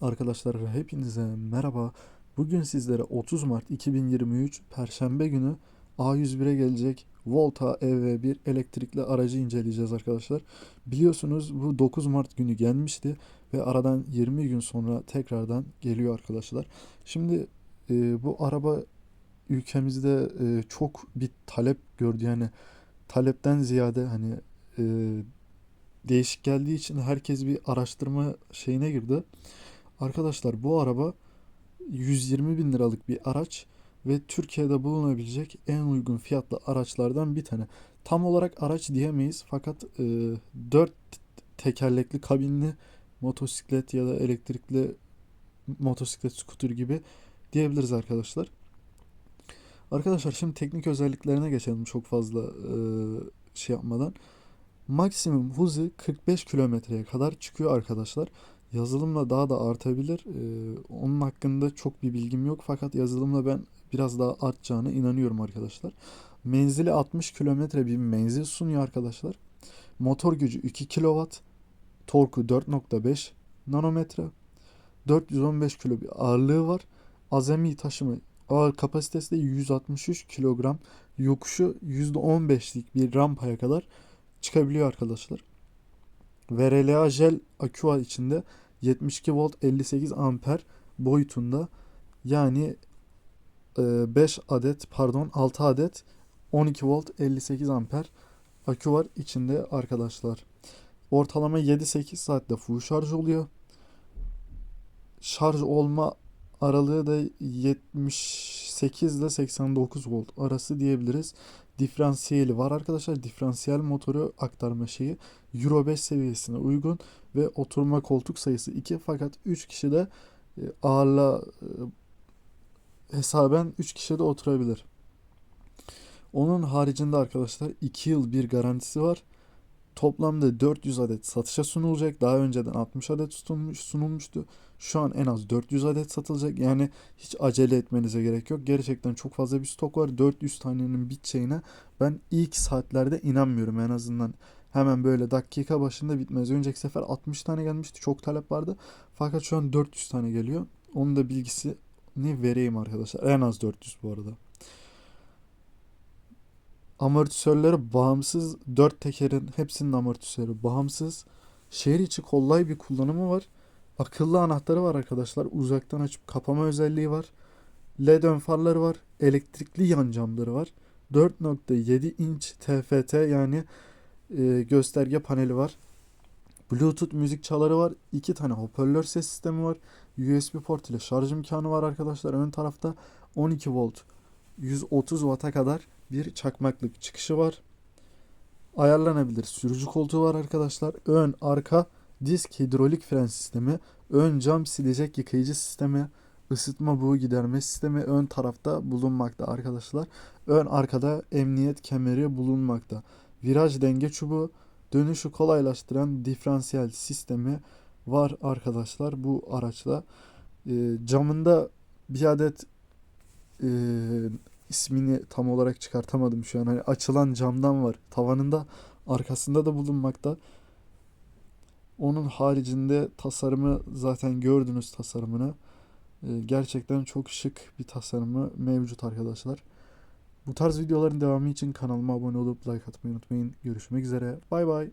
Arkadaşlar hepinize merhaba. Bugün sizlere 30 Mart 2023 Perşembe günü A101'e gelecek Volta EV1 elektrikli aracı inceleyeceğiz arkadaşlar. Biliyorsunuz bu 9 Mart günü gelmişti ve aradan 20 gün sonra tekrardan geliyor arkadaşlar. Şimdi e, bu araba ülkemizde e, çok bir talep gördü yani talepten ziyade hani e, değişik geldiği için herkes bir araştırma şeyine girdi. Arkadaşlar bu araba 120 bin liralık bir araç ve Türkiye'de bulunabilecek en uygun fiyatlı araçlardan bir tane. Tam olarak araç diyemeyiz fakat e, 4 tekerlekli kabinli motosiklet ya da elektrikli motosiklet scooter gibi diyebiliriz arkadaşlar. Arkadaşlar şimdi teknik özelliklerine geçelim çok fazla e, şey yapmadan. Maksimum hızı 45 kilometreye kadar çıkıyor arkadaşlar. Yazılımla daha da artabilir. Ee, onun hakkında çok bir bilgim yok fakat yazılımla ben biraz daha artacağına inanıyorum arkadaşlar. Menzili 60 kilometre bir menzil sunuyor arkadaşlar. Motor gücü 2 kW, torku 4.5 nanometre, 415 kilo bir ağırlığı var. Azami taşıma ağır kapasitesi de 163 kilogram, yokuşu %15'lik bir rampaya kadar çıkabiliyor arkadaşlar. VRLA jel akü var içinde 72 volt 58 amper boyutunda yani 5 adet pardon 6 adet 12 volt 58 amper akü var içinde arkadaşlar. Ortalama 7-8 saatte full şarj oluyor. Şarj olma aralığı da 78 ile 89 volt arası diyebiliriz. Diferansiyeli var arkadaşlar. Diferansiyel motoru aktarma şeyi Euro 5 seviyesine uygun ve oturma koltuk sayısı 2 fakat 3 kişi de e, ağırla e, hesaben 3 kişi de oturabilir. Onun haricinde arkadaşlar 2 yıl bir garantisi var. Toplamda 400 adet satışa sunulacak. Daha önceden 60 adet sunulmuş, sunulmuştu. Şu an en az 400 adet satılacak. Yani hiç acele etmenize gerek yok. Gerçekten çok fazla bir stok var. 400 tanenin biteceğine ben ilk saatlerde inanmıyorum en azından. Hemen böyle dakika başında bitmez. Önceki sefer 60 tane gelmişti. Çok talep vardı. Fakat şu an 400 tane geliyor. Onun da bilgisini vereyim arkadaşlar. En az 400 bu arada. Amortisörleri bağımsız. Dört tekerin hepsinin amortisörü bağımsız. Şehir içi kolay bir kullanımı var. Akıllı anahtarı var arkadaşlar. Uzaktan açıp kapama özelliği var. LED ön farları var. Elektrikli yan camları var. 4.7 inç TFT yani e, gösterge paneli var. Bluetooth müzik çaları var. iki tane hoparlör ses sistemi var. USB port ile şarj imkanı var arkadaşlar. Ön tarafta 12 volt 130 Watt'a kadar bir çakmaklık çıkışı var. Ayarlanabilir sürücü koltuğu var arkadaşlar. Ön, arka, disk hidrolik fren sistemi, ön cam silecek yıkayıcı sistemi, ısıtma buğu giderme sistemi ön tarafta bulunmakta arkadaşlar. Ön arkada emniyet kemeri bulunmakta. Viraj denge çubuğu, dönüşü kolaylaştıran diferansiyel sistemi var arkadaşlar bu araçla. E, camında bir adet e, ismini tam olarak çıkartamadım şu an. Hani açılan camdan var. Tavanında arkasında da bulunmakta. Onun haricinde tasarımı zaten gördünüz tasarımını. Ee, gerçekten çok şık bir tasarımı mevcut arkadaşlar. Bu tarz videoların devamı için kanalıma abone olup like atmayı unutmayın. Görüşmek üzere. Bay bay.